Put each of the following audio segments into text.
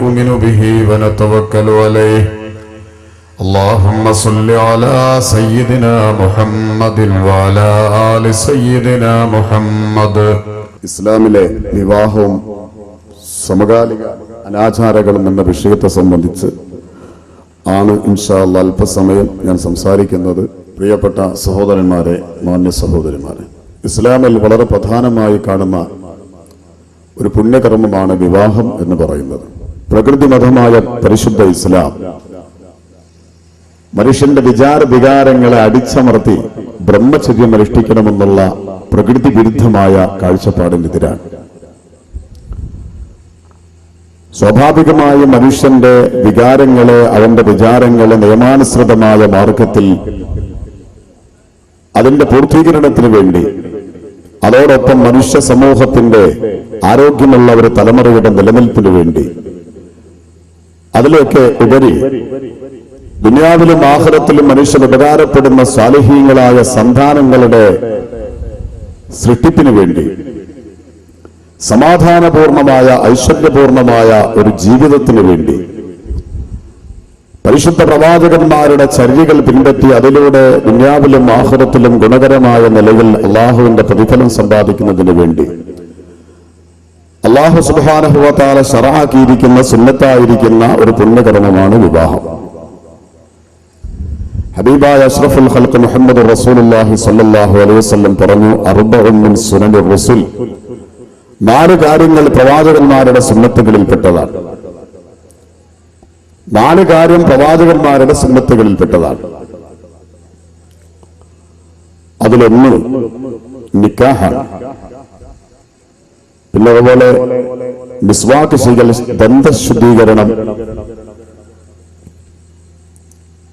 ونؤمن به ونتوكل عليه اللهم صل على سيدنا محمد وعلى آل سيدنا محمد ഇസ്ലാമിലെ വിവാഹവും സമകാലിക അനാചാരങ്ങളും എന്ന വിഷയത്തെ സംബന്ധിച്ച് ആണ് ഇൻഷാല്ല അല്പസമയം ഞാൻ സംസാരിക്കുന്നത് പ്രിയപ്പെട്ട സഹോദരന്മാരെ മാന്യ സഹോദരിമാരെ ഇസ്ലാമിൽ വളരെ പ്രധാനമായി കാണുന്ന ഒരു പുണ്യകർമ്മമാണ് വിവാഹം എന്ന് പറയുന്നത് പ്രകൃതി മതമായ പരിശുദ്ധ ഇസ്ലാം. മനുഷ്യന്റെ വിചാര വികാരങ്ങളെ അടിച്ചമർത്തി ബ്രഹ്മചര്യം അനുഷ്ഠിക്കണമെന്നുള്ള പ്രകൃതി വിരുദ്ധമായ കാഴ്ചപ്പാടിനെതിരാണ് സ്വാഭാവികമായ മനുഷ്യന്റെ വികാരങ്ങളെ അവന്റെ വിചാരങ്ങളെ നിയമാനുസൃതമായ മാർഗത്തിൽ അതിന്റെ പൂർത്തീകരണത്തിന് വേണ്ടി അതോടൊപ്പം മനുഷ്യ സമൂഹത്തിന്റെ ആരോഗ്യമുള്ള ഒരു തലമുറയുടെ നിലനിൽപ്പിന് വേണ്ടി അതിലൊക്കെ ഉപരി ദുനിയാവിലും ആഹുരത്തിലും മനുഷ്യൻ ഉപകാരപ്പെടുന്ന സാലിഹീങ്ങളായ സന്താനങ്ങളുടെ സൃഷ്ടിപ്പിന് വേണ്ടി സമാധാനപൂർണമായ ഐശ്വര്യപൂർണമായ ഒരു ജീവിതത്തിന് വേണ്ടി പരിശുദ്ധ പ്രവാചകന്മാരുടെ ചര്യകൾ പിൻപറ്റി അതിലൂടെ ദുന്യാവിലും ആഹുരത്തിലും ഗുണകരമായ നിലയിൽ അള്ളാഹുവിന്റെ പ്രതിഫലം സമ്പാദിക്കുന്നതിന് വേണ്ടി അള്ളാഹു സുബാനുഭവത്താല ഷറാക്കിയിരിക്കുന്ന സുന്നത്തായിരിക്കുന്ന ഒരു പുണ്യകർമ്മമാണ് വിവാഹം. ഹബീബായ അഷ്റഫുൽ ഹൽക്ക് മുഹമ്മദ് റസൂലുള്ളാഹി സല്ലാഹു അലൈഹി വസല്ലം പറഞ്ഞു അർബഉൻ മിൻ സുനനിർ റസൂൽ. നാല് കാര്യങ്ങൾ പ്രവാചകന്മാരുടെ സുന്നത്തുകളിൽപ്പെട്ടതാണ്. നാല് കാര്യം പ്രവാചകന്മാരുടെ സുന്നത്തുകളിൽപ്പെട്ടതാണ്. അതിലൊന്ന് നിക്കാഹാണ്. പിന്നെ അതുപോലെ മിസ്വാക്ക് ചെയ്യൽ ദന്തശുദ്ധീകരണം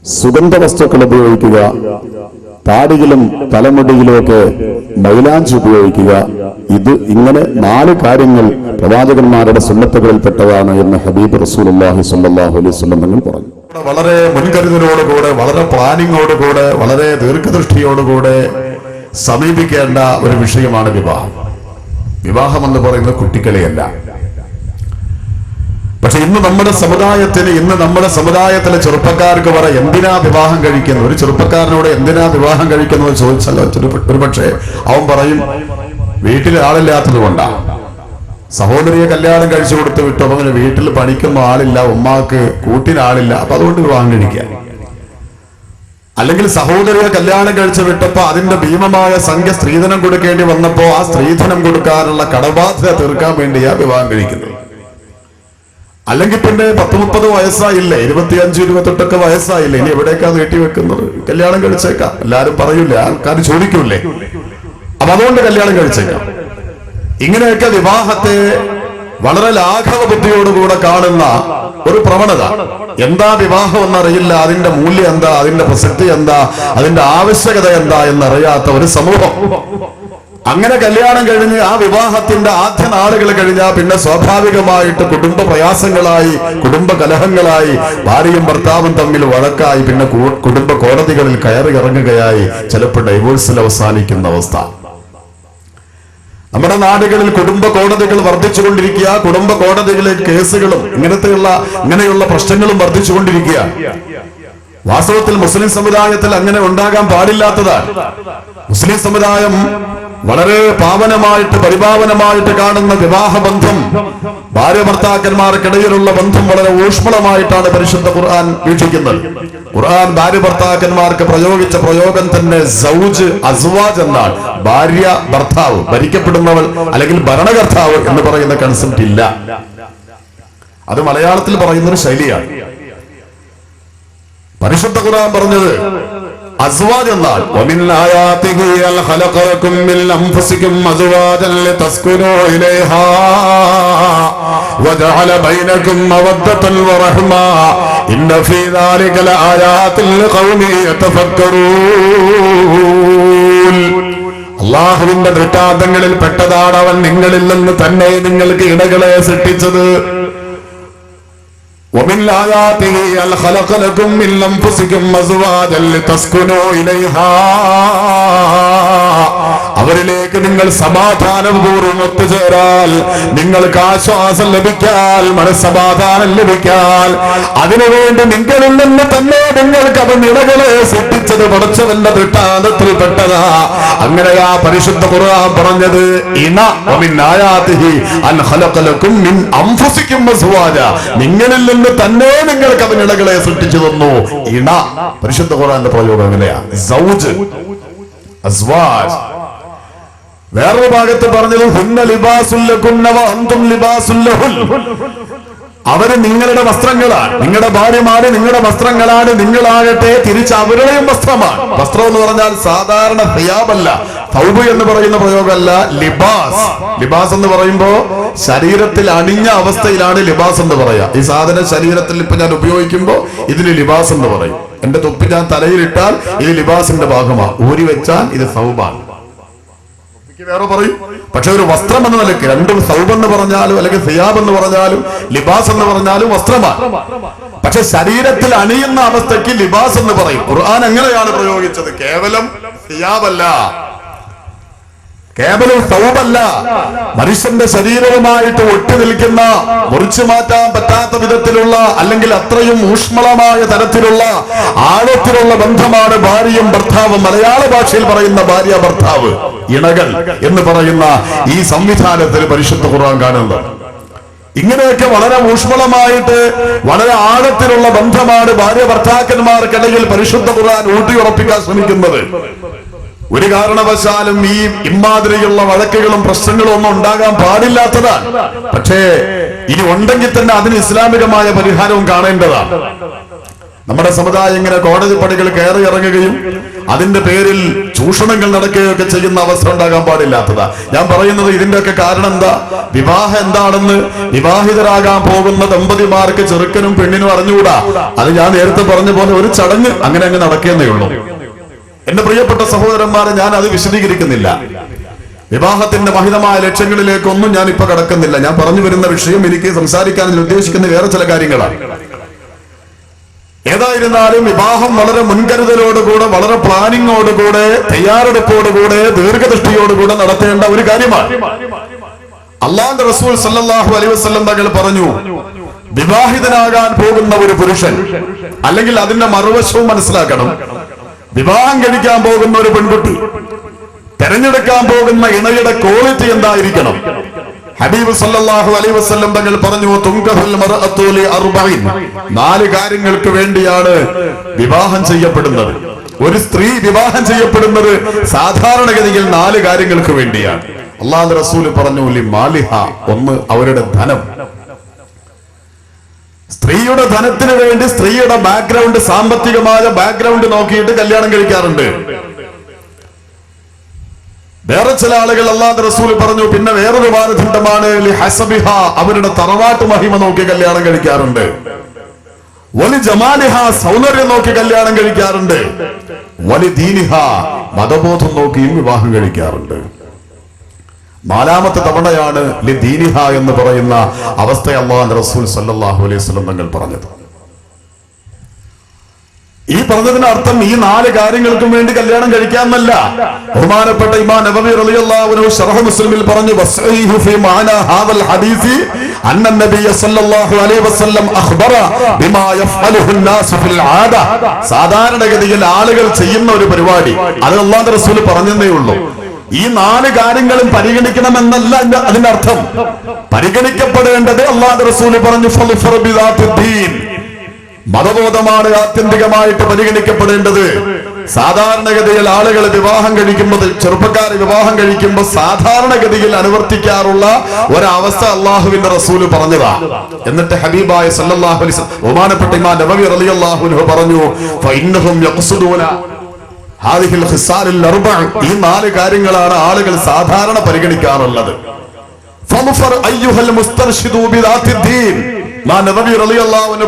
സുഗന്ധ വസ്തുക്കൾ ഉപയോഗിക്കുക താടിയിലും തലമുടിയിലുമൊക്കെ മൈലാഞ്ചി ഉപയോഗിക്കുക. ഇത് ഇങ്ങനെ നാല് കാര്യങ്ങൾ പ്രവാചകന്മാരുടെ സുന്നത്തുകളിൽപ്പെട്ടതാണ് എന്ന് ഹബീബ് റസൂലുള്ളാഹി സ്വല്ലല്ലാഹു അലൈഹി പറഞ്ഞു. വളരെ മുൻകരുതലോടുകൂടെ വളരെ പ്ലാനിങ്ങോടുകൂടെ വളരെ ദീർഘദൃഷ്ടിയോടുകൂടെ സമീപിക്കേണ്ട ഒരു വിഷയമാണ് വിവാഹം. വിവാഹം എന്ന് പറയുന്നത് കുട്ടിക്കളിയല്ല പക്ഷെ ഇന്ന് നമ്മുടെ സമുദായത്തിന് ഇന്ന് നമ്മുടെ സമുദായത്തിലെ ചെറുപ്പക്കാർക്ക് പറ എന്തിനാ വിവാഹം കഴിക്കുന്നത്? ഒരു ചെറുപ്പക്കാരനോട് എന്തിനാ വിവാഹം കഴിക്കുന്നത് ചോദിച്ചാൽ ഒരു പക്ഷേ അവൻ പറയും വീട്ടിൽ ആളില്ലാത്തത് കൊണ്ടാ. സഹോദരിയെ കല്യാണം കഴിച്ചു കൊടുത്ത് വിട്ടു അവന് വീട്ടിൽ പണിക്കുന്ന ആളില്ല ഉമ്മാക്ക് കൂട്ടിന് ആളില്ല അപ്പൊ അതുകൊണ്ട് വിവാഹം കഴിക്കുക. അല്ലെങ്കിൽ സഹോദരിയെ കല്യാണം കഴിച്ചു വിട്ടപ്പോ അതിന്റെ ഭീമമായ സംഖ്യ സ്ത്രീധനം കൊടുക്കേണ്ടി വന്നപ്പോ ആ സ്ത്രീധനം കൊടുക്കാനുള്ള കടബാധ്യത തീർക്കാൻ വേണ്ടിയാ വിവാഹം കഴിക്കുന്നത് അല്ലെങ്കിൽ പിന്നെ പത്ത് മുപ്പത് വയസ്സായില്ലേ ഇരുപത്തിയഞ്ച് ഇരുപത്തെട്ടൊക്കെ വയസ്സായില്ലേ ഇനി എവിടേക്കാ നീട്ടി വെക്കുന്നത്? കല്യാണം കഴിച്ചേക്കാം. എല്ലാരും പറയൂലേ ആൾക്കാർ ചോദിക്കൂലേ? അപ്പൊ അതുകൊണ്ട് കല്യാണം കഴിച്ചേക്കാം. ഇങ്ങനെയൊക്കെ വിവാഹത്തെ വളരെ ലാഘവ ബുദ്ധിയോടുകൂടെ കാണുന്ന ഒരു പ്രവണത. എന്താ വിവാഹം എന്നറിയില്ല അതിന്റെ മൂല്യം എന്താ? അതിന്റെ പ്രസക്തി എന്താ? അതിന്റെ ആവശ്യകത എന്താ എന്നറിയാത്ത ഒരു സമൂഹം. അങ്ങനെ കല്യാണം കഴിഞ്ഞ് ആ വിവാഹത്തിന്റെ ആദ്യ നാളുകൾ കഴിഞ്ഞാൽ പിന്നെ സ്വാഭാവികമായിട്ട് കുടുംബ പ്രയാസങ്ങളായി കുടുംബ കലഹങ്ങളായി ഭാര്യയും ഭർത്താവും തമ്മിൽ വഴക്കായി പിന്നെ കുടുംബ കോടതികളിൽ കയറി ഇറങ്ങുകയായി. ചിലപ്പോൾ ഡൈവോഴ്സിൽ അവസാനിക്കുന്ന അവസ്ഥ. നമ്മുടെ നാടുകളിൽ കുടുംബ കോടതികൾ വർദ്ധിച്ചുകൊണ്ടിരിക്കുക. കുടുംബ കോടതികളിലെ കേസുകളും ഇങ്ങനത്തെയുള്ള ഇങ്ങനെയുള്ള പ്രശ്നങ്ങളും വർദ്ധിച്ചുകൊണ്ടിരിക്കുക. വാസ്തവത്തിൽ മുസ്ലിം സമുദായത്തിൽ അങ്ങനെ ഉണ്ടാകാൻ പാടില്ലാത്തതാണ്. മുസ്ലിം സമുദായം വളരെ പാവനമായിട്ട് പരിപാവനമായിട്ട് കാണുന്ന വിവാഹബന്ധം ഭാര്യ ഭർത്താക്കന്മാർക്കിടയിലുള്ള ബന്ധം വളരെ ഊഷ്മളമായിട്ടാണ് പരിശുദ്ധ ഖുർആൻ വീക്ഷിക്കുന്നത്. ഖുർആൻ ഭാര്യ ഭർത്താക്കന്മാർക്ക് പ്രയോഗിച്ച പ്രയോഗം തന്നെ സൗജ് അസ്വാജ് എന്നാണ്. ഭാര്യ ഭർത്താവ് ഭരിക്കപ്പെടുന്നവൾ അല്ലെങ്കിൽ ഭരണകർത്താവ് എന്ന് പറയുന്ന കൺസെപ്റ്റ് ഇല്ല. അത് മലയാളത്തിൽ പറയുന്നൊരു ശൈലിയാണ്. പരിശുദ്ധ ഖുർആൻ പറഞ്ഞത് അസ്വാജ് എന്നാൽ ومن آياته أن خلق لكم من أنفسكم أزواجا لتسكنوا إليها وجعل بينكم مودة ورحمة إن في ذلك لآيات لقوم يتفكرون അള്ളാഹുവിന്റെ ദൃഷ്ടാന്തങ്ങളിൽ പെട്ടതാണ് അവൻ നിങ്ങളിൽ നിന്ന് തന്നെ നിങ്ങൾക്ക് ഇടകളെ സൃഷ്ടിച്ചത് ومن آياته أن خلق لكم من أنفسكم أزواجا لتسكنوا إليها. അവരിലേക്ക് നിങ്ങൾ സമാധാനപൂർവം ഒത്തുചേരാൽ നിങ്ങൾക്ക് ആശ്വാസം ലഭിക്കാൻ മനസ്സമാധാനം ലഭിക്കാൻ. അതിനുവേണ്ടി നിങ്ങളിൽ നിന്ന് തന്നെ നിങ്ങൾക്ക് അവൻ നിലകളെ സൃഷ്ടിച്ചത് പടച്ചവന്റെ ദൃഷ്ടാന്തത്തിൽപ്പെട്ടതാ അങ്ങനെ ആ പരിശുദ്ധ ഖുർആൻ പറഞ്ഞത് നിങ്ങളിൽ നിന്ന് തന്നെ നിങ്ങൾക്ക് അവൻ ഇണകളെ സൃഷ്ടിച്ചു തന്നു. ഇണ പരിശുദ്ധ ഖുർആന്റെ പ്രയോഗം എങ്ങനെയാ? സൗജ് അസ്വാജ്. വേറൊരു ഭാഗത്ത് പറഞ്ഞത് ഹുന്ന ലിബാസുല്ലകുന്ന വ അന്തും അവർ നിങ്ങളുടെ വസ്ത്രങ്ങളാണ്. നിങ്ങളുടെ ഭാര്യമാര് നിങ്ങളുടെ വസ്ത്രങ്ങളാണ്. നിങ്ങളാകട്ടെ തിരിച്ച് അവരുടെയും വസ്ത്രമാണ്. വസ്ത്രം എന്ന് പറഞ്ഞാൽ സാധാരണ ഹിയാബല്ല. തൗബ് എന്ന് പറയുന്ന പ്രയോഗമല്ല ലിബാസ്. ലിബാസ് എന്ന് പറയുമ്പോ ശരീരത്തിൽ അണിഞ്ഞ അവസ്ഥയിലാണ് ലിബാസ് എന്ന് പറയാ. ഈ സാധനം ശരീരത്തിൽ ഇപ്പൊ ഞാൻ ഉപയോഗിക്കുമ്പോ ഇതിന് ലിബാസ് എന്ന് പറയും. എന്റെ തൊപ്പി ഞാൻ തലയിലിട്ടാൽ ഇത് ലിബാസിന്റെ ഭാഗമാണ് ഊരി വെച്ചാൽ ഇത് സൗബാണ് വേറെ പറയും. പക്ഷെ ഒരു വസ്ത്രം എന്ന നിലയ്ക്ക് രണ്ടും സൗബ് എന്ന് പറഞ്ഞാലും അല്ലെങ്കിൽ സിയാബ് എന്ന് പറഞ്ഞാലും ലിബാസ് എന്ന് പറഞ്ഞാലും വസ്ത്രമാണ്. പക്ഷെ ശരീരത്തിൽ അണിയുന്ന അവസ്ഥയ്ക്ക് ലിബാസ് എന്ന് പറയും. ഖുർആൻ എങ്ങനെയാണ് പ്രയോഗിച്ചത്? കേവലം സിയാബല്ല. കേവലം സൗബല്ല. മനുഷ്യന്റെ ശരീരവുമായിട്ട് ഒട്ടി നിൽക്കുന്ന മുറിച്ചു മാറ്റാൻ പറ്റാത്ത വിധത്തിലുള്ള അല്ലെങ്കിൽ അത്രയും ഊഷ്മളമായ തരത്തിലുള്ള ആഴത്തിലുള്ള ബന്ധമാണ് ഭാര്യയും ഭർത്താവും. മലയാള ഭാഷയിൽ പറയുന്ന ഭാര്യ ഭർത്താവ്. ഇണകൾ എന്ന് പറയുന്ന ഈ സംവിധാനത്തിൽ പരിശുദ്ധ ഖുർആൻ കാണുന്നത് ഇങ്ങനെയൊക്കെ വളരെ ഊഷ്മളമായിട്ട് വളരെ ആഴത്തിലുള്ള ബന്ധമാണ് ഭാര്യ ഭർത്താക്കന്മാർക്കിടയിൽ പരിശുദ്ധ ഖുർആൻ ഊട്ടിയുറപ്പിക്കാൻ ശ്രമിക്കുന്നത്. ഒരു കാരണവശാലും ഈ ഇമാതിരിയുള്ള വഴക്കുകളും പ്രശ്നങ്ങളും ഒന്നും ഉണ്ടാകാൻ പാടില്ലാത്തതാണ്. പക്ഷേ ഇനി ഉണ്ടെങ്കിൽ തന്നെ അതിന് ഇസ്ലാമികമായ പരിഹാരവും കാണേണ്ടതാണ്. നമ്മുടെ സമുദായം ഇങ്ങനെ കോടതി പടികൾ കയറി ഇറങ്ങുകയും അതിന്റെ പേരിൽ ചൂഷണങ്ങൾ നടക്കുകയൊക്കെ ചെയ്യുന്ന അവസ്ഥ ഉണ്ടാകാൻ പാടില്ലാത്തതാ. ഞാൻ പറയുന്നത് ഇതിന്റെയൊക്കെ കാരണം എന്താ? വിവാഹം എന്താണെന്ന് വിവാഹിതരാകാൻ പോകുന്ന ദമ്പതിമാർക്ക് ചെറുക്കനും പെണ്ണിനും അറിഞ്ഞുകൂടാ. അത് ഞാൻ നേരത്തെ പറഞ്ഞ പോലെ ഒരു ചടങ്ങ് അങ്ങനെ അങ്ങ് നടക്കുന്നേ ഉള്ളൂ. എന്റെ പ്രിയപ്പെട്ട സഹോദരന്മാരെ ഞാൻ അത് വിശദീകരിക്കുന്നില്ല. വിവാഹത്തിന്റെ മഹിതമായ ലക്ഷ്യങ്ങളിലേക്കൊന്നും ഞാൻ ഇപ്പൊ കടക്കുന്നില്ല. ഞാൻ പറഞ്ഞു വരുന്ന വിഷയം എനിക്ക് സംസാരിക്കാൻ ഉദ്ദേശിക്കുന്ന വേറെ ചില കാര്യങ്ങളാണ്. ഏതായിരുന്നാലും വിവാഹം വളരെ മുൻകരുതലോടുകൂടെ വളരെ പ്ലാനിങ്ങോടുകൂടെ തയ്യാറെടുപ്പോടുകൂടെ ദീർഘദൃഷ്ടിയോടുകൂടെ നടത്തേണ്ട ഒരു കാര്യമാണ്. അള്ളാന്റെ റസൂൽ സല്ലാഹു അലൈ വസ്ലം തങ്ങൾ പറഞ്ഞു വിവാഹിതനാകാൻ പോകുന്ന ഒരു പുരുഷൻ അല്ലെങ്കിൽ അതിന്റെ മറുവശവും മനസ്സിലാക്കണം. വിവാഹം കഴിക്കാൻ പോകുന്ന ഒരു പെൺകുട്ടി തെരഞ്ഞെടുക്കാൻ പോകുന്ന ഇണയുടെ ക്വാളിറ്റി എന്തായിരിക്കണം? ഹബീബ് സല്ലല്ലാഹു അലൈഹി വസല്ലം തങ്ങൾ പറഞ്ഞു തുങ്കഹുൽ മർഅത്തു ലി അർബഈൻ നാല് കാര്യങ്ങൾക്ക് വേണ്ടിയാണ് വിവാഹം ചെയ്യപ്പെടുന്നത്. ഒരു സ്ത്രീ വിവാഹം ചെയ്യപ്പെടുന്നത് സാധാരണഗതിയിൽ നാല് കാര്യങ്ങൾക്ക് വേണ്ടിയാണ്. അള്ളാഹു റസൂൽ പറഞ്ഞു ലി മാലിഹ ഒന്ന് അവരുടെ ധനം. സ്ത്രീയുടെ ധനത്തിന് വേണ്ടി സ്ത്രീയുടെ ബാക്ക്ഗ്രൗണ്ട് സാമ്പത്തികമായ ബാക്ക്ഗ്രൗണ്ട് നോക്കിയിട്ട് കല്യാണം കഴിക്കാറുണ്ട്. വേറെ ചില ആളുകൾ അള്ളാഹ് റസൂൽ പറഞ്ഞു പിന്നെ വേറൊരു മാനദണ്ഡമാണ് അവരുടെ തറവാട്ട് മഹിമ നോക്കി കല്യാണം കഴിക്കാറുണ്ട്. വലി ജമാലിഹ സൗന്ദര്യം നോക്കി കല്യാണം കഴിക്കാറുണ്ട്. വലി ദീനിഹ മതബോധം നോക്കിയും വിവാഹം കഴിക്കാറുണ്ട്. നാലാമത്തെ തവണയാണ് ലി ദീനിഹ എന്ന് പറയുന്ന അവസ്ഥ അള്ളാഹ് റസൂൽ സല്ലാഹു അലൈഹി സ്വലം തങ്ങൾ പറഞ്ഞത്. ഈ പറഞ്ഞതിന് അർത്ഥം ഈ നാല് കാര്യങ്ങൾക്കും വേണ്ടി കല്യാണം കഴിക്കാമെന്നല്ല ബഹുമാനപ്പെട്ട ഇമാം നബവി റളിയല്ലാഹു അൻഹു ശറഹ് മുസ്ലിമിൽ പറഞ്ഞു വസ്ഈഹു ഫീ മഅന ഹാദൽ ഹദീസി അന്ന നബിയ സല്ലല്ലാഹു അലൈഹി വസല്ലം അഖ്ബറ ബിമാ യഫ്അലുഹു الناس ഫിൽ ആദ സാധാരണഗതിയിൽ ആളുകൾ ചെയ്യുന്ന ഒരു പരിപാടി അത് അല്ലാഹുവിന്റെ റസൂൽ പറഞ്ഞതേ ഉള്ളൂ ഈ നാല് കാര്യങ്ങളും പരിഗണിക്കണമെന്നല്ല അതിന്റെ- അതിന്റെ അർത്ഥം പരിഗണിക്കപ്പെടേണ്ടത് അള്ളാഹുവിന്റെ റസൂൽ പറഞ്ഞു ഫളുഫർ ബിദാത്തിദ്ദീൻ മതബോധമാണ് ആത്യന്തികമായിട്ട് പരിഗണിക്കപ്പെടേണ്ടത്. സാധാരണഗതിയിൽ ആളുകൾ വിവാഹം കഴിക്കുമ്പോൾ ചെറുപ്പക്കാർ വിവാഹം കഴിക്കുമ്പോൾ സാധാരണഗതിയിൽ അനുവർത്തിക്കാറുള്ള ഒരവസ്ഥ അള്ളാഹുവിന്റെ റസൂൽ പറഞ്ഞതാ. എന്നിട്ട് ഹബീബായ സല്ലല്ലാഹു അലൈഹി ബഹുമാനപ്പെട്ട ഇമാ നബവി റളിയല്ലാഹു അൻഹു പറഞ്ഞു ഫഇന്നഹും ഹാദിഹിൽ ഈ നാല് കാര്യങ്ങളാണ് ആളുകൾ സാധാരണ പരിഗണിക്കാറുള്ളത്. ഫമഫർ അയ്യുഹൽ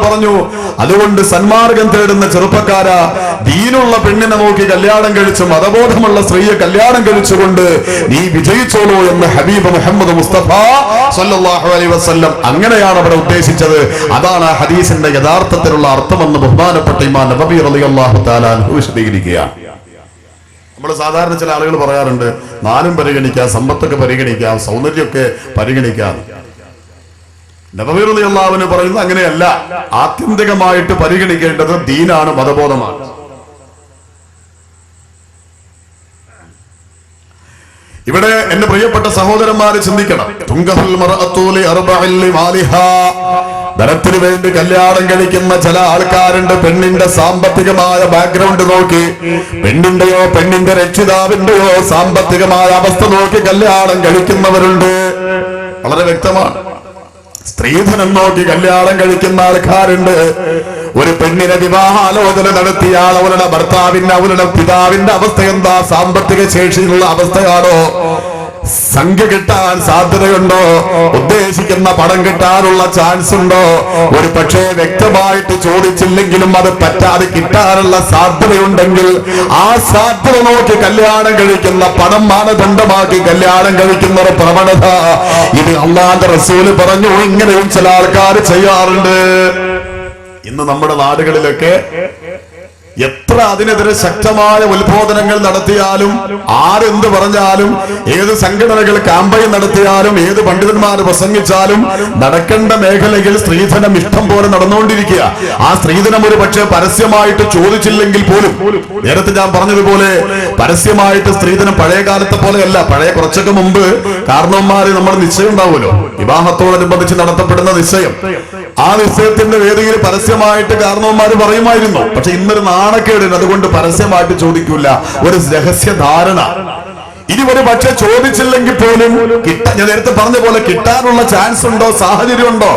പറഞ്ഞു അതുകൊണ്ട് സന്മാർഗം തേടുന്ന ചെറുപ്പക്കാര ദീനുള്ള പെണ്ണിനെ നോക്കി കല്യാണം കഴിച്ച് മതബോധമുള്ള സ്ത്രീയെ കല്യാണം കഴിച്ചുകൊണ്ട് നീ വിജയിച്ചോളൂ എന്ന് ഹബീബ് മുഹമ്മദ് മുസ്തഫ അലൈഹി വസല്ലം അങ്ങനെയാണ് അവിടെ ഉദ്ദേശിച്ചത്. അതാണ് ആ ഹദീസിന്റെ യഥാർത്ഥത്തിലുള്ള അർത്ഥമെന്ന് ബഹുമാനപ്പെട്ട ഇമാൻ നബബി അലി വിശദീകരിക്കുകയാണ്. നമ്മൾ സാധാരണ ചില ആളുകൾ പറയാറുണ്ട് നാലും പരിഗണിക്കാം സമ്പത്തൊക്കെ പരിഗണിക്കാം സൗന്ദര്യമൊക്കെ പരിഗണിക്കാം. നബവീറുള്ള അള്ളാവിന് പറയുന്നത് അങ്ങനെയല്ല. ആത്യന്തികമായിട്ട് പരിഗണിക്കേണ്ടത് ദീനാണ് മതബോധമാണ്. ഇവിടെ എന്റെ പ്രിയപ്പെട്ട സഹോദരന്മാര് ചിന്തിക്കണം. ധനത്തിന് വേണ്ടി കല്യാണം കഴിക്കുന്ന ചില ആൾക്കാരുണ്ട്. പെണ്ണിന്റെ സാമ്പത്തികമായ ബാക്ക്ഗ്രൗണ്ട് നോക്കി. പെണ്ണിന്റെയോ പെണ്ണിന്റെ രക്ഷിതാവിന്റെയോ സാമ്പത്തികമായ അവസ്ഥ നോക്കി കല്യാണം കഴിക്കുന്നവരുണ്ട്. വളരെ വ്യക്തമാണ്. സ്ത്രീധനം നോക്കി കല്യാണം കഴിക്കുന്ന ആൾക്കാരുണ്ട്. ഒരു പെണ്ണിനെ വിവാഹാലോചന നടത്തിയാൽ അവളുടെ ഭർത്താവിന്റെ അവളുടെ പിതാവിന്റെ അവസ്ഥ എന്താ? സാമ്പത്തിക ശേഷിയുള്ള അവസ്ഥയാണോ? സംഖ്യ കിട്ടാൻ സാധ്യതയുണ്ടോ? ഉദ്ദേശിക്കുന്ന പണം കിട്ടാനുള്ള ചാൻസ് ഉണ്ടോ ഒരു പക്ഷേ വ്യക്തമായിട്ട് ചോദിച്ചില്ലെങ്കിലും അത് പറ്റാതെ കിട്ടാനുള്ള സാധ്യതയുണ്ടെങ്കിൽ ആ സാധ്യത നോക്കി കല്യാണം കഴിക്കുന്ന പണം മാനദണ്ഡമാക്കി കല്യാണം കഴിക്കുന്ന ഒരു പ്രവണത ഇത് അള്ളാന്റെ റസൂൽ പറഞ്ഞു. ഇങ്ങനെയും ചില ആൾക്കാർ ചെയ്യാറുണ്ട്. ഇന്ന് നമ്മുടെ നാടുകളിലൊക്കെ എത്ര അതിനെതിരെ ശക്തമായ ഉത്ബോധനങ്ങൾ നടത്തിയാലും ആരെന്ത് പറഞ്ഞാലും ഏത് സംഘടനകൾ ക്യാമ്പയിൻ നടത്തിയാലും ഏത് പണ്ഡിതന്മാർ പ്രസംഗിച്ചാലും നടക്കേണ്ട മേഖലയിൽ സ്ത്രീധനം ഇഷ്ടം പോലെ നടന്നുകൊണ്ടിരിക്കുക. ആ സ്ത്രീധനം ഒരു പക്ഷേ പരസ്യമായിട്ട് ചോദിച്ചില്ലെങ്കിൽ പോലും നേരത്തെ ഞാൻ പറഞ്ഞതുപോലെ പരസ്യമായിട്ട് സ്ത്രീധനം പഴയ കാലത്തെ പോലെയല്ല. പഴയ കുറച്ചൊക്കെ മുമ്പ് കാരണവന്മാര് നമ്മൾ നിശ്ചയം ഉണ്ടാവുമല്ലോ. വിവാഹത്തോടനുബന്ധിച്ച് നടത്തപ്പെടുന്ന നിശ്ചയം. ആ നിശ്ചയത്തിന്റെ വേദിയിൽ പരസ്യമായിട്ട് കാരണവന്മാർ പറയുമായിരുന്നു. പക്ഷെ ഇന്നൊരു നാണക്കേടിന് അതുകൊണ്ട് പരസ്യമായിട്ട് ചോദിക്കൂല. ഒരു രഹസ്യ ധാരണ. ഇനി ഒരു പക്ഷെ ചോദിച്ചില്ലെങ്കിൽ പോലും ഞാൻ നേരത്തെ പറഞ്ഞ പോലെ കിട്ടാനുള്ള ചാൻസ് ഉണ്ടോ സാഹചര്യം ഉണ്ടോ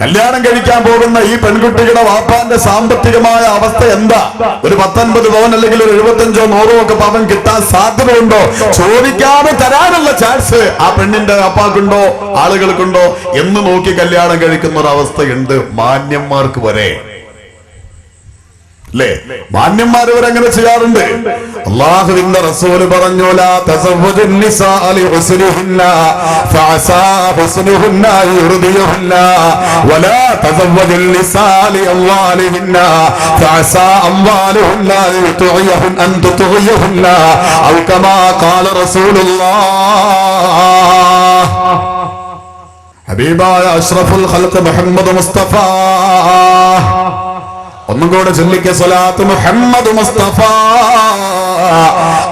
കല്യാണം കഴിക്കാൻ പോകുന്ന ഈ പെൺകുട്ടികളുടെ വാപ്പാന്റെ സാമ്പത്തികമായ അവസ്ഥ എന്താ? ഒരു പത്തൊൻപത് പവൻ അല്ലെങ്കിൽ ഒരു എഴുപത്തഞ്ചോ നൂറോ ഒക്കെ പവൻ കിട്ടാൻ സാധ്യതയുണ്ടോ? ചോദിക്കാതെ തരാനുള്ള ചാൻസ് ആ പെണ്ണിന്റെ അപ്പാക്കുണ്ടോ ആളുകൾക്കുണ്ടോ? എന്ന് നോക്കി കല്യാണം കഴിക്കുന്ന ഒരു അവസ്ഥയുണ്ട് മാന്യന്മാർക്ക് വരെ. അല്ലേ മാന്യന്മാർ വരെ അങ്ങനെ ചെയ്യാറുണ്ട്. അള്ളാഹുവിന്റെ റസൂൽ പറഞ്ഞു ഹബീബായ അഷ്റഫുൽ മുഹമ്മദ് മുസ്തഫ. ഒന്നും കൂടെ ചൊല്ലിക്ക സ്വലാത്ത് മുഹമ്മദ് മുസ്തഫ.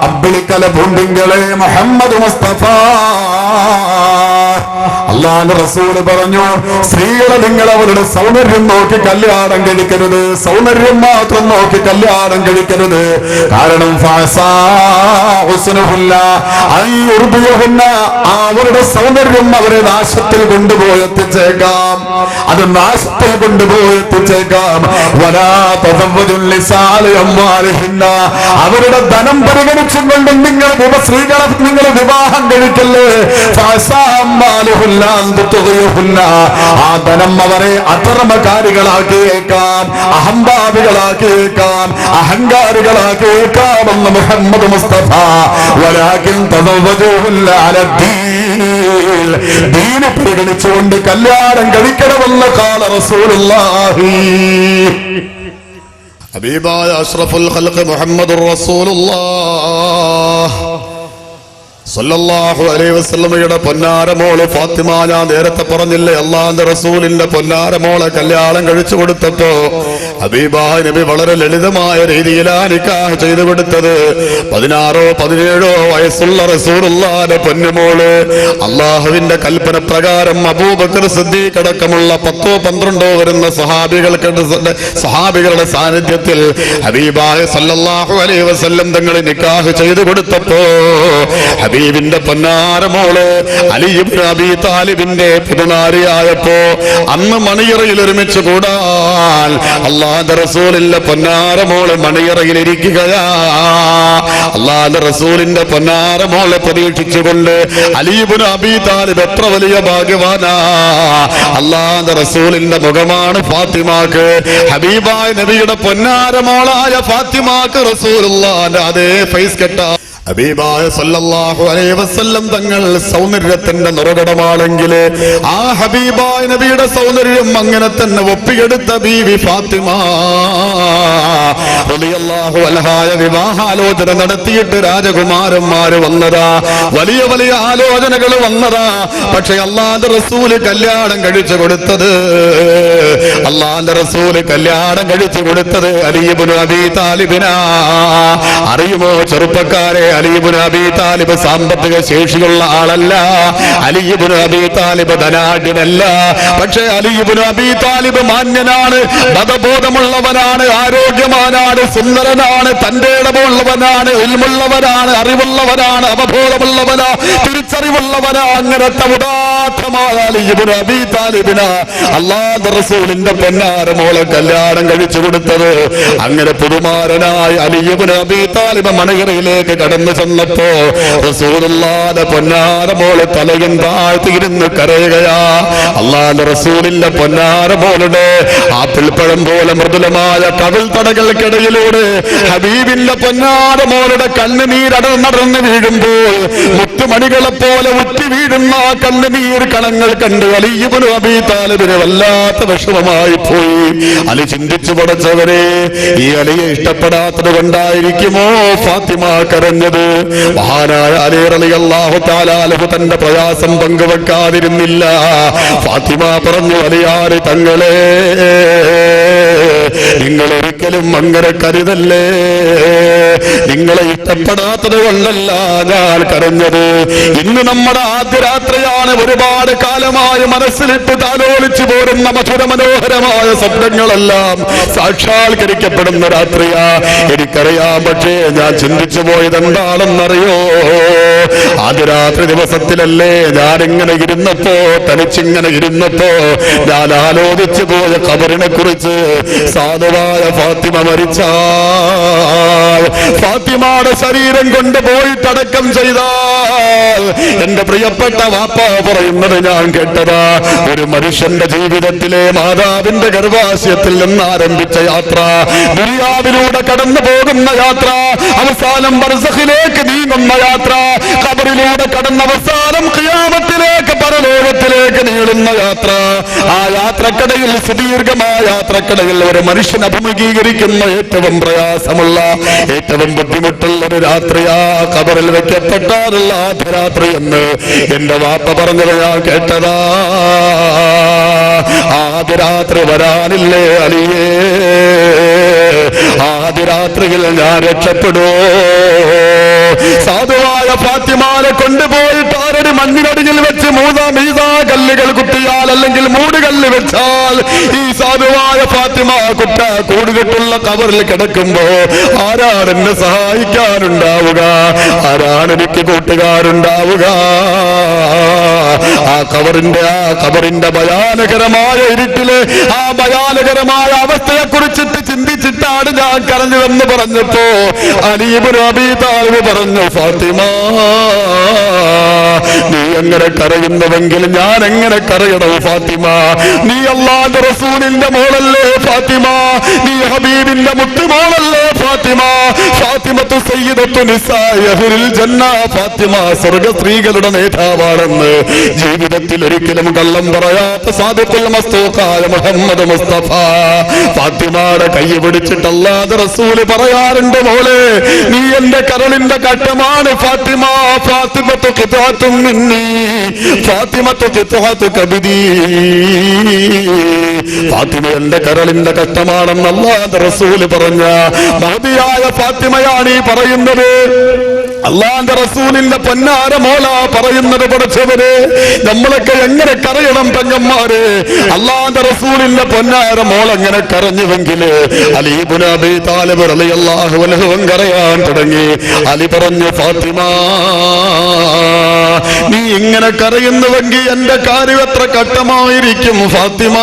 അബ്ബിളിക്കല പൂണ്ടിങ്കളെ മുഹമ്മദ് മുസ്തഫ. അള്ളാന്റെ റസൂൽ പറഞ്ഞു സ്ത്രീകളെ നിങ്ങൾ അവരുടെ സൗന്ദര്യം നോക്കി കല്യാണം കഴിക്കരുത്. സൗന്ദര്യം മാത്രം നോക്കി കല്യാണം കഴിക്കരുത്. കാരണം അവരുടെ സൗന്ദര്യം അവരെ നാശത്തിൽ കൊണ്ടുപോയി എത്തിച്ചേക്കാം. അത് നാശത്തിൽ കൊണ്ടുപോയി എത്തിച്ചേക്കാം. അവരുടെ ധനം പരിഗണിച്ചും കൊണ്ട് നിങ്ങൾ സ്ത്രീകളെ നിങ്ങൾ വിവാഹം കഴിക്കല്ലേ? ആ ധനം അവരെ അധർമ്മകാരികളാക്കിയേക്കാം അഹംഭാവികളാക്കിയേക്കാം അഹങ്കാരികളാക്കിയേക്കാം എന്ന് മുഹമ്മദ് മുസ്തഫ തസവ്വജുഹുന്ന അലദ്ദീൻ ദീന പരിഗണിച്ചുകൊണ്ട് കല്യാണം കഴിക്കണമെന്ന് കാല റസൂലുള്ളാഹി. ഹബീബായ അഷ്റഫുൽ ഖൽഖ് മുഹമ്മദുർ റസൂലുള്ളാഹ്. സല്ലല്ലാഹു അലൈഹി വസല്ലമയുടെ പൊന്നാരമോൾ ഫാത്തിമ ഞാൻ നേരത്തെ പറഞ്ഞില്ലേ അള്ളാന്റെ റസൂലിന്റെ പൊന്നാരമോളെ കല്യാണം കഴിച്ചു കൊടുത്തപ്പോ ഹബീബായ നബി വളരെ ലളിതമായ രീതിയിലാണ് നിക്കാഹ് ചെയ്തു കൊടുത്തത്. പതിനാറോ പതിനേഴോ വയസ്സുള്ള റസൂലുള്ളാന്റെ പൊന്നുമോൾ അള്ളാഹുവിന്റെ കൽപ്പന പ്രകാരം അബൂബക്കർ സിദ്ദീഖ് അടക്കമുള്ള പത്തോ പന്ത്രണ്ടോ വരുന്ന സഹാബികൾക്ക് സഹാബികളുടെ സാന്നിധ്യത്തിൽ ഹബീബായ സല്ലല്ലാഹു അലൈഹി വസല്ലം തങ്ങളെ നിക്കാഹ് ചെയ്തു കൊടുത്തപ്പോ ഹബീബിന്റെ പൊന്നാരമോൾ അലിയും നബി താലിബിന്റെ പുതുനാരിയായപ്പോ അന്ന് മണിയറയിൽ ഒരുമിച്ച് കൂടാൻ അള്ളാന്റെ റസൂലിന്റെ പൊന്നാരമോൾ മണിയറയിൽ ഇരിക്കുകയാ. അള്ളാന്റെ റസൂലിന്റെ പൊന്നാരമോളെ പ്രതീക്ഷിച്ചുകൊണ്ട് അലീബുൻ അബി താലിബ് എത്ര വലിയ ഭാഗ്യവാനാ. അള്ളാന്റെ റസൂലിന്റെ മുഖമാണ് ഫാത്തിമാക്ക്. ഹബീബായ നബിയുടെ പൊന്നാരമോളായ ഫാത്തിമാക്ക് റസൂലുള്ള അതേ ഫൈസ് കെട്ട. ഹബീബായ സല്ലല്ലാഹു അലൈഹി വസല്ലം തങ്ങൾ സൗന്ദര്യത്തിന്റെ നിറകടമാണെങ്കിൽ ആ ഹബീബായ നബിയുടെ സൗന്ദര്യം അങ്ങനെ തന്നെ ഒപ്പിയെടുത്ത ബീവി ഫാത്തിമ റളിയല്ലാഹു അൻഹായ വിവാഹാലോചന നടത്തിയിട്ട് രാജകുമാരന്മാര് വന്നതാ. വലിയ വലിയ ആലോചനകൾ വന്നതാ. പക്ഷെ അള്ളാന്റെ റസൂൽ കല്യാണം കഴിച്ചു കൊടുത്തത് അള്ളാന്റെ റസൂൽ കല്യാണം കഴിച്ചു കൊടുത്തത് അലിബുൻ അബി താലിബിനാ. അറിയുമോ ചെറുപ്പക്കാരെ അലിബുൻ അബി താലിബ് സാമ്പത്തിക ശേഷിയുള്ള ആളല്ല. അലിബുൻ അബി താലിബ് ധനാഢ്യനല്ല. പക്ഷേ അലിബുൻ അബി താലിബ് മാന്യനാണ് മതബോധമുള്ളവനാണ് ആരോഗ്യമാനാണ് സുന്ദരനാണ് തന്റെ ഇടമുള്ളവനാണ് ഉൽമുള്ളവനാണ് അറിവുള്ളവനാണ് അവബോധമുള്ളവനാ തിരിച്ചറിവുള്ളവനാ അങ്ങനത്തെ ഉദാത്തമായ അലിബുൻ അബി താലിബിന അള്ളാഹ് റസൂലിന്റെ പൊന്നാര മോളെ കല്യാണം കഴിച്ചു കൊടുത്തത്. അങ്ങനെ പുതുമാരനായ അലിബുൻ അബി താലിബ് മണകരയിലേക്ക് കടന്നു ചെന്നപ്പോ റസൂലുള്ളാന്റെ പൊന്നാര പോലെ തലയും താഴ്ത്തിയിരുന്ന് കരയുകയാ. അള്ളാന്റെ റസൂലിന്റെ പൊന്നാര മോളുടെ ആപ്പിൾപ്പഴം പോലെ മൃദുലമായ കവിൾ തടകൾക്കിടയിലൂടെ ഹബീബിന്റെ പൊന്നാര മോളുടെ കണ്ണുനീരടർന്നടർന്ന് വീഴുമ്പോൾ മുത്തുമണികളെ പോലെ ഉറ്റി വീഴുന്ന ആ കണ്ണുനീർ കണങ്ങൾ കണ്ട് അലിയുബനു അബീ താലിബിന് വല്ലാത്ത വിഷമമായി പോയി. അലി ചിന്തിച്ചു പടച്ചവരെ ഈ അലിയെ ഇഷ്ടപ്പെടാത്തത് കൊണ്ടായിരിക്കുമോ? ഫാത്തിമ കരഞ്ഞത് മഹാനായ അലി അലി അള്ളാഹു താലാലഹു തന്റെ പ്രയാസം പങ്കുവെക്കാതിരുന്നില്ല. ഫാത്തിമ പറഞ്ഞു അലിയാറ് തങ്ങളെ. നിങ്ങൾ ഒരിക്കലും അങ്ങനെ കരുതല്ലേ? നിങ്ങളെ ഇഷ്ടപ്പെടാത്തത് കൊണ്ടല്ല ഞാൻ കരഞ്ഞത്. ഇന്ന് നമ്മുടെ ആദ്യ രാത്രിയാണ് ഒരുപാട് കാലമായി മനസ്സിലിട്ട് താലോലിച്ചു പോരുന്ന മധുര മനോഹരമായ സ്വപ്നങ്ങളെല്ലാം സാക്ഷാത്കരിക്കപ്പെടുന്ന രാത്രിയാ. എനിക്കറിയാം പക്ഷേ ഞാൻ ചിന്തിച്ചു പോയത് എന്താണെന്നറിയോ ആദ്യ രാത്രി ദിവസത്തിലല്ലേ ഞാൻ ഇങ്ങനെ ഇരുന്നപ്പോ തനിച്ചിങ്ങനെ ഇരുന്നപ്പോ ഞാൻ ആലോചിച്ചു പോയ കബറിനെ കുറിച്ച് സാധുവായ ഫാത്തിമ മരിച്ച ഫാത്തിമയുടെ ശരീരം കൊണ്ട് പോയിട്ടടക്കം ചെയ്താൽ എന്റെ പ്രിയപ്പെട്ട വാപ്പ പറയുന്നത് ഞാൻ കേട്ടതാ. ഒരു മനുഷ്യന്റെ ജീവിതത്തിലെ മാതാവിന്റെ ഗർഭാശയത്തിൽ നിന്ന് ആരംഭിച്ച യാത്ര ദുരിയാവിലൂടെ കടന്നു പോകുന്ന യാത്ര അവസാനം ബർസഖിലേക്ക് നീങ്ങുന്ന യാത്ര ഖബറിലൂടെ കടന്ന അവസാനം ഖിയാമത്തിലേക്ക് പരലോകത്തിലേക്ക് നീളുന്ന യാത്ര. ആ യാത്രക്കടയിൽ സുദീർഘമായ യാത്രക്കടയിൽ ഒരു മനുഷ്യൻ അഭിമുഖീകരിക്കുന്ന ഏറ്റവും പ്രയാസമുള്ള ഏറ്റവും ബുദ്ധിമുട്ടുള്ള ഒരു രാത്രിയാ. കബറിൽ വെക്കപ്പെട്ടാറുള്ള ആദ്യ രാത്രി എന്ന് എന്റെ വാപ്പ പറഞ്ഞത് ഞാൻ കേട്ടതാ. ആദ്യ രാത്രി വരാനില്ലേ അലിയേ? ആദ്യ രാത്രിയിൽ ഞാൻ രക്ഷപ്പെടൂ. സാധുവായ ഫാത്തിമാനെ കൊണ്ടുപോയിട്ട് ആരടി മണ്ണിനടിയിൽ വെച്ച് മൂന്നാ മീതാ കല്ലുകൾ കുത്തിയാൽ അല്ലെങ്കിൽ മൂടുകല്ല് വെച്ചാൽ ഈ സാധുവായ ഫാത്തിമ കുട്ട കൂടുകെട്ടുള്ള കവറിൽ കിടക്കുമ്പോ ആരാണ് എന്നെ സഹായിക്കാനുണ്ടാവുക? ആരാണ് എനിക്ക് കൂട്ടുകാരുണ്ടാവുക? ആ കവറിന്റെ ആ കവറിന്റെ ഭയാനകരമായ ഇരുട്ടിൽ ആ ഭയാനകരമായ അവസ്ഥയെ കുറിച്ചിട്ട് ചിന്തിച്ചിട്ടാണ് ഞാൻ കരഞ്ഞതെന്ന് പറഞ്ഞപ്പോ അലീബ് അബി താലിബ് പറഞ്ഞു ഫാത്തിമ നീ എങ്ങനെ കരയുന്നുവെങ്കിൽ ഞാൻ എങ്ങനെ കരയണം ഫാത്തിമ? നീ അള്ളാന്റെ റസൂലിന്റെ മോളല്ലേ ഫാത്തിമ? നീ ഹബീബിന്റെ മുട്ടുമോളല്ലേ ഫാത്തിമ? ഫാത്തിമത്തു സയ്യിദത്തു നിസായഹുരിൽ ജന്ന ഫാത്തിമ സ്വർഗ സ്ത്രീകളുടെ നേതാവാണെന്ന് ജീവിതത്തിൽ ഒരിക്കലും കള്ളം പറയാത്ത സാധുക്കുൽ മസ്തൂക്കായ മുഹമ്മദ് മുസ്തഫ. ഫാത്തിമയുടെ കൈ പിടിച്ചിട്ട് അല്ലാതെ റസൂൽ പറയാറുണ്ട് മോളെ നീ എന്റെ കരളിന്റെ കട്ടമാണ് ഫാത്തിമ. ഫാത്തിമത്തു കിതാത്തും മിന്നി ഫാത്തിമത്തു കിതാത്തു കബിദി ഫാത്തിമ എന്റെ കരളിന്റെ കഷ്ടമാണെന്ന് അല്ലാതെ റസൂൽ പറഞ്ഞ മഹതിയായ ഫാത്തിമയാണ് ഈ പറയുന്നത്. അള്ളാന്റെ റസൂലിന്റെ പൊന്നാര മോള പറയുന്നത് പഠിച്ചവര് നമ്മളൊക്കെ എങ്ങനെ കരയണം പെങ്ങന്മാര്? അള്ളാന്റെ റസൂലിന്റെ പൊന്നാര മോൾ എങ്ങനെ കരഞ്ഞുവെങ്കിൽ? അലീബുനബി താലിബ് അലിയല്ലാഹു അലഹുവൻ കരയാൻ തുടങ്ങി. അലി പറഞ്ഞു ഫാത്തിമ നീ ഇങ്ങനെ കരയുന്നുവെങ്കിൽ എന്റെ കാര്യം എത്ര കട്ടമായിരിക്കും ഫാത്തിമ?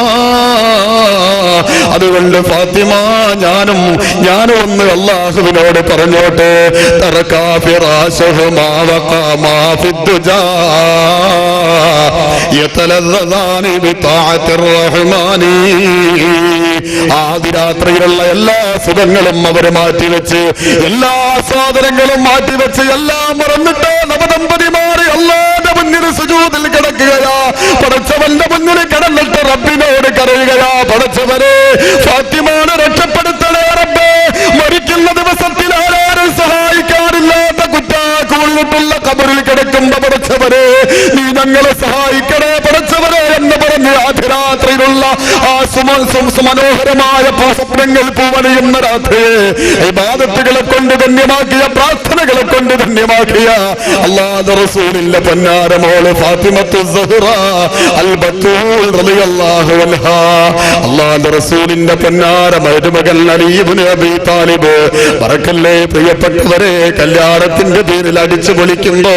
അതുകൊണ്ട് ഫാത്തിമ ഞാനും ഞാനും ഒന്ന് അള്ളാഹുവിനോട് പറഞ്ഞോട്ടെ തറക്കാഫിറാശഹുമാ വഖാമാ ഫിദ്ദുജാ യതലذذാനി ബിതാഅത്തിർ റഹ്മാനി ആദിരാത്രിയിലുള്ള എല്ലാ സുഖങ്ങളും അവർ മാറ്റിവെച്ച് എല്ലാ സാധനങ്ങളും മാറ്റിവെച്ച് എല്ലാം മറന്നിട്ട് നവദമ്പതിമാരെ അല്ലാതെ മുന്നിൽ സുജൂതിൽ കിടക്കുകയാ. പടച്ചവന്റെ മുന്നിൽ കിടന്നിട്ട് റബ്ബിനോട് കരയുകയാ. പടച്ചവനെ ഫാത്തിമാനെ രക്ഷപ്പെടുത്തണേ റബ്ബേ. മരിക്കുന്ന ദിവസത്തിൽ കുറ്റാക്കൂളിട്ടുള്ള കബറിൽ കിടക്കുന്ന പഠിച്ചവരെ നീ ഞങ്ങളെ സഹായിക്കണേ പഠിച്ചവരെ എന്ന് പറഞ്ഞ് ആദ്യരാത്രിയിലുള്ള ആ സുമ സുമനോഹരമായ സ്വപ്നങ്ങൾ പൂവണിയുന്ന രാത്രിയെ ഇബാദത്തുകളെ കൊണ്ട് ധന്യമാക്കിയ പ്രാർത്ഥനകളെ കൊണ്ട് ധന്യമാക്കിയ അല്ലാതെ റസൂലിന്റെ ഫാത്തിമത്തു ബത്തൂൽ റളിയല്ലാഹു അൻഹാ. അല്ലാഹുവിന്റെ റസൂലിന്റെ പൊന്നാര മരുമകൻ അലീബ്നു അബീ താലിബ്. പറക്കല്ലേ പ്രിയപ്പെട്ടവരെ കല്യാണത്തിന്റെ പേരിൽ അടിച്ചു പൊളിക്കുമ്പോ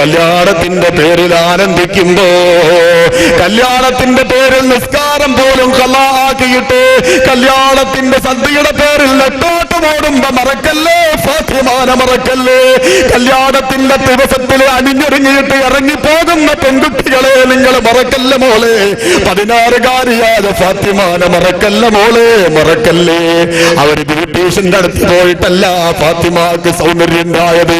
കല്യാണത്തിന്റെ പേരിൽ ആനന്ദിക്കുമ്പോ കല്യാണത്തിന്റെ പേരിൽ നിസ്കാരം പോലും കലാക്കിയിട്ട് കല്യാണത്തിന്റെ സദ്യയുടെ പേരിൽ നെട്ടോട്ടമോടുമ്പോ മറക്കല്ലേ? ഫാത്തിമാന മറക്കല്ലേ? കല്യാണത്തിന്റെ ദിവസത്തിൽ അണിഞ്ഞൊരുങ്ങിയിട്ട് ഇറങ്ങിപ്പോകുന്ന പെൺകുട്ടികളെ നിങ്ങൾ മറക്കല്ല മോളെ? പതിനാറുകാരിയായ ഫാത്തിമാന മറക്കല്ല മോളെ? മറക്കല്ലേ? അവർ ബ്യൂട്ടീഷ്യന്റെ അടുത്ത് പോയിട്ടല്ല ഫാത്തിമാക്ക് സൗന്ദര്യം ഉണ്ടായത്.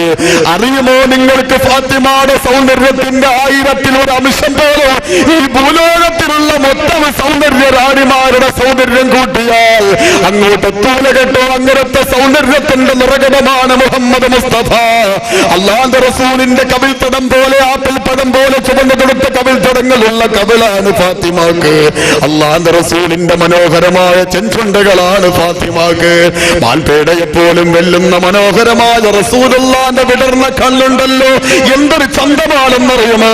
അറിയുമോ നിങ്ങൾക്ക് ഫാത്തിമാടെ സൗന്ദര്യത്തിന്റെ ആയിരത്തിലൊരു അംശം പോലും ഈ ഭൂലോകത്തിലുള്ള മൊത്തം സൗന്ദര്യ റാണിമാരുടെ സൗന്ദര്യം കൂട്ടിയാൽ അങ്ങോട്ട് തൂല കേട്ടോ അങ്ങനത്തെ സൗന്ദര്യത്തിന്റെ നിറകടമാണ് മുഹമ്മദ് മുസ്തഫ. അള്ളാന്റെ റസൂലിന്റെ കവിൽ തടം പോലെ ആപ്പിൾ പദം പോലെ ചുവന്നു കൊടുത്ത കവിൽ തടങ്ങളുള്ള കവിളാണ് ഫാത്തിമാക്ക്. അള്ളാന്റെ റസൂലിന്റെ മനോഹരമായ ചെഞ്ചുണ്ടകളാണ് ഫാത്തിമാക്ക്. മാൽപേടയെപ്പോലും വെല്ലുന്ന മനോഹരമായ റസൂലുള്ളാന്റെ വിടർന്ന കണ്ണുണ്ടല്ലോ എന്തൊരു ചന്തമാണെന്നറിയുമോ?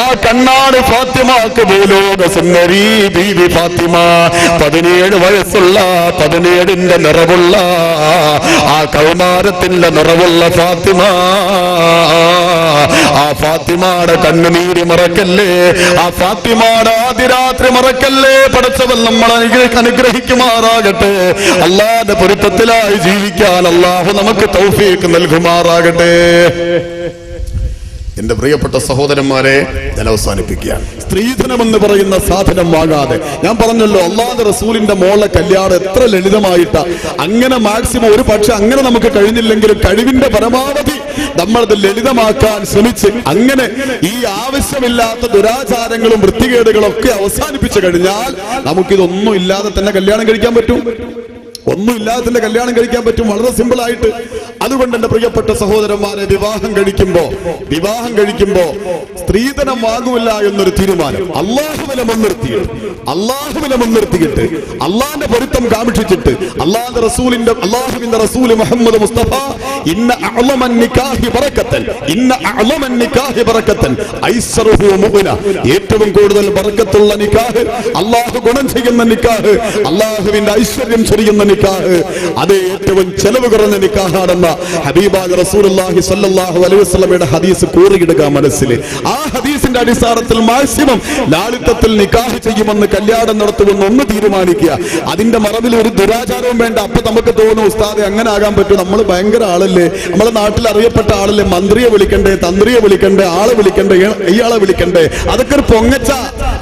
ആ കണ്ണാണ് ഫാത്തിമാക്ക്. ഭൂലോക സുന്ദരി ബീവി ഫാത്തിമ. പതിനേഴ് വയസ്സുള്ള പതിനേഴിന്റെ നിറവുള്ള ആ കൗമാരത്തിന്റെ നിറവുള്ള ഫാത്തിമ. ആ ഫാത്തിമാടെ കണ്ണുനീര് മറക്കല്ലേ? ആ ഫാത്തിമാടെ ആദ്യരാത്രി മറക്കല്ലേ? പടച്ചവൻ നമ്മൾ അനുഗ്രഹ അനുഗ്രഹിക്കുമാറാകട്ടെ. അള്ളാന്റെ പൊരുത്തത്തിലായി ജീവിക്കാൻ അള്ളാഹു നമുക്ക് തൗഫീക്ക് നൽകുമാറാകട്ടെ. എന്റെ പ്രിയപ്പെട്ട സഹോദരന്മാരെ ഞാൻ അവസാനിപ്പിക്കുകയാണ്. സ്ത്രീധനം എന്ന് പറയുന്ന സാധനം വാങ്ങാതെ. ഞാൻ പറഞ്ഞല്ലോ അള്ളാഹ് റസൂലിന്റെ മോളെ കല്യാണം എത്ര ലളിതമായിട്ട. അങ്ങനെ മാക്സിമം ഒരു പക്ഷെ അങ്ങനെ നമുക്ക് കഴിഞ്ഞില്ലെങ്കിലും കഴിവിന്റെ പരമാവധി നമ്മളത് ലളിതമാക്കാൻ ശ്രമിച്ച് അങ്ങനെ ഈ ആവശ്യമില്ലാത്ത ദുരാചാരങ്ങളും വൃത്തികേടുകളും ഒക്കെ അവസാനിപ്പിച്ചു കഴിഞ്ഞാൽ നമുക്കിതൊന്നും ഇല്ലാതെ തന്നെ കല്യാണം കഴിക്കാൻ പറ്റും. ഒന്നും ഇല്ലാതെ തന്നെ കല്യാണം കഴിക്കാൻ പറ്റും. വളരെ സിമ്പിൾ ആയിട്ട് അതുകൊണ്ട് എന്റെ പ്രിയപ്പെട്ട സഹോദരന്മാരെ വിവാഹം കഴിക്കുമ്പോ വിവാഹം കഴിക്കുമ്പോ സ്ത്രീധനം വാങ്ങുമില്ല എന്നൊരു തീരുമാനം അള്ളാഹുവിനെ മുൻനിർത്തിയിട്ട് അള്ളാഹുവിനെ മുൻനിർത്തിയിട്ട് അള്ളാന്റെ പൊരുത്തം കാമിക്ഷിച്ചിട്ട് അള്ളാന്റെ റസൂലിന്റെ അള്ളാഹുവിന്റെ റസൂൽ മുഹമ്മദ് മുസ്തഫ ഇന്ന അളമന്നിക്കാഹി നിക്കാഹി ബറക്കത്തൻ ഇന്ന അളമന്നിക്കാഹി നിക്കാഹി ബറക്കത്തൻ ഐസറുഹു മുഅ്മിന ഏറ്റവും കൂടുതൽ ബറക്കത്തുള്ള നിക്കാഹ് അള്ളാഹു ഗുണം ചെയ്യുന്ന നിക്കാഹ് അള്ളാഹുവിന്റെ ഐശ്വര്യം ചൊരിയുന്ന നിക്കാഹ് അത് ഏറ്റവും ചെലവ് കുറഞ്ഞ നിക്കാഹാണെന്ന ഹബീബാഗ് റസൂലുള്ളാഹി സ്വല്ലല്ലാഹു അലൈഹി വസല്ലമയുടെ ഹദീസ് കൂറിയിടുക മനസ്സിൽ ആ ഹദീസിന്റെ അടിസ്ഥാനത്തിൽ മാക്സിമം ലാളിത്തത്തിൽ നിക്കാഹ് ചെയ്യുമെന്ന് കല്യാണം നടത്തുമെന്ന് ഒന്ന് തീരുമാനിക്കുക. അതിന്റെ മറവിൽ ഒരു ദുരാചാരവും വേണ്ട. അപ്പൊ നമുക്ക് തോന്നും ഉസ്താദെ അങ്ങനെ ആകാൻ പറ്റും. നമ്മൾ ഭയങ്കര ആളല്ലേ? നമ്മളെ നാട്ടിൽ അറിയപ്പെട്ട ആളല്ലേ? മന്ത്രിയെ വിളിക്കണ്ടേ? തന്ത്രിയെ വിളിക്കണ്ടേ? ആളെ വിളിക്കണ്ടേ? ഇയാളെ വിളിക്കണ്ടേ? അതൊക്കെ ഒരു പൊങ്ങച്ച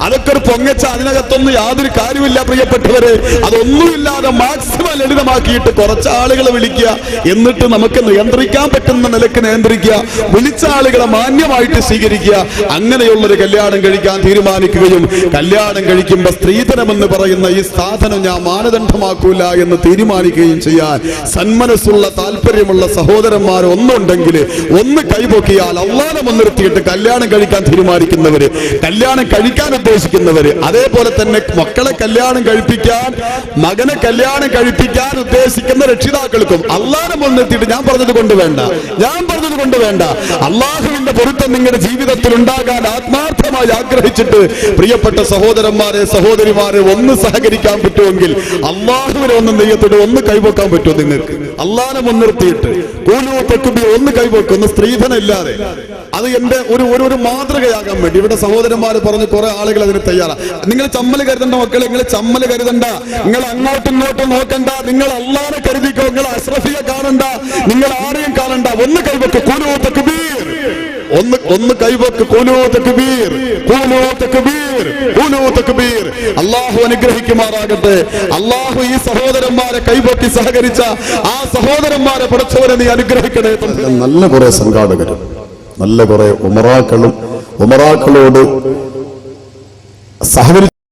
അതൊക്കെ ഒരു പൊങ്ങച്ച. അതിനകത്തൊന്നും യാതൊരു കാര്യമില്ല പ്രിയപ്പെട്ടവരെ. അതൊന്നുമില്ലാതെ മാക്സിമം ലളിതമാക്കിയിട്ട് കുറച്ച് ആളുകളെ വിളിക്കുക. എന്നിട്ട് നമുക്ക് നിയന്ത്രിക്കാൻ പറ്റുന്ന നിലയ്ക്ക് നിയന്ത്രിക്കുക. വിളിച്ച ആളുകളെ മാന്യമായിട്ട് സ്വീകരിക്കുക. അങ്ങനെയുള്ളൊരു കല്യാണം കഴിക്കാൻ തീരുമാനിക്കുകയും കല്യാണം കഴിക്കുമ്പോൾ സ്ത്രീധനം എന്ന് പറയുന്ന ഈ സാധനം ഞാൻ മാനദണ്ഡമാക്കൂല എന്ന് തീരുമാനിക്കുകയും ചെയ്യാൻ സന്മനസ്സുള്ള താല്പര്യമുള്ള സഹോദരന്മാർ ഒന്നുണ്ടെങ്കിൽ ഒന്ന് കൈപൊക്കിയാൽ അള്ളാനെ മുൻനിർത്തിയിട്ട് കല്യാണം കഴിക്കാൻ തീരുമാനിക്കുന്നവര് കല്യാണം കഴിക്കാൻ ഉദ്ദേശിക്കുന്നവര്. അതേപോലെ തന്നെ മക്കളെ കല്യാണം കഴിപ്പിക്കാൻ മകനെ കല്യാണം കഴിപ്പിക്കാൻ ഉദ്ദേശിക്കുന്ന രക്ഷിതാക്കൾക്കും അള്ളാനെ മുൻനിർത്തിയിട്ട് ഞാൻ പറഞ്ഞത് കൊണ്ട് വേണ്ട. ഞാൻ പറഞ്ഞത് കൊണ്ട് വേണ്ട. അള്ളാഹുവിന്റെ പൊരുത്തം നിങ്ങളുടെ ജീവിതത്തിൽ ഉണ്ടാകാൻ ആത്മാർത്ഥമായി ആഗ്രഹിച്ചിട്ട് പ്രിയപ്പെട്ട സഹോദരന്മാരെ സഹോദരിമാരെ ഒന്ന് സഹകരിക്കാൻ പറ്റുമെങ്കിൽ അള്ളാഹുവിനെ ഒന്ന് നെയ്യത്തോട് ഒന്ന് കൈവക്കാൻ പറ്റുമോ നിങ്ങൾക്ക്? അള്ളാഹനെ മുൻനിർത്തിയിട്ട്. കൂലു തെക്കുബി ഒന്ന് കൈവക്കും ഒന്ന് സ്ത്രീധനം ഇല്ലാതെ. അത് എന്റെ ഒരു ഒരു ഒരു മാതൃകയാകാൻ വേണ്ടി. ഇവിടെ സഹോദരന്മാര് പറഞ്ഞ് കുറെ ആളുകൾ അതിന് തയ്യാറാണ് നിങ്ങൾ ചമ്മൽ കരുതണ്ട മക്കളെ നിങ്ങൾ ചമ്മൽ കരുതണ്ട. നിങ്ങൾ അങ്ങോട്ടും ഇങ്ങോട്ടും നോക്കണ്ട. നിങ്ങൾ അള്ളാനെ കരുതിക്കോ നിങ്ങൾ അശ്രഫിയെ കാണണ്ട. നിങ്ങൾ ആരെയും കാണണ്ട. ഒന്ന് കൈവക്ക് കൂലു തെക്കുബീർ ഒന്ന് ഒന്ന് കൈവക്ക് കൂലോ തക്ബീർ കൂലോ തക്ബീർ കൂലോ തക്ബീർ അള്ളാഹു അനുഗ്രഹിക്കുമാറാകട്ടെ. അള്ളാഹു ഈ സഹോദരന്മാരെ കൈപൊക്കി സഹകരിച്ച ആ സഹോദരന്മാരെ പഠിച്ചവരെ നീ അനുഗ്രഹിക്കണേ. നല്ല കുറെ സംഘാടകരും. നല്ല കുറെ ഉമറാക്കളും ഉമറാക്കളോട് സഹകരിച്ച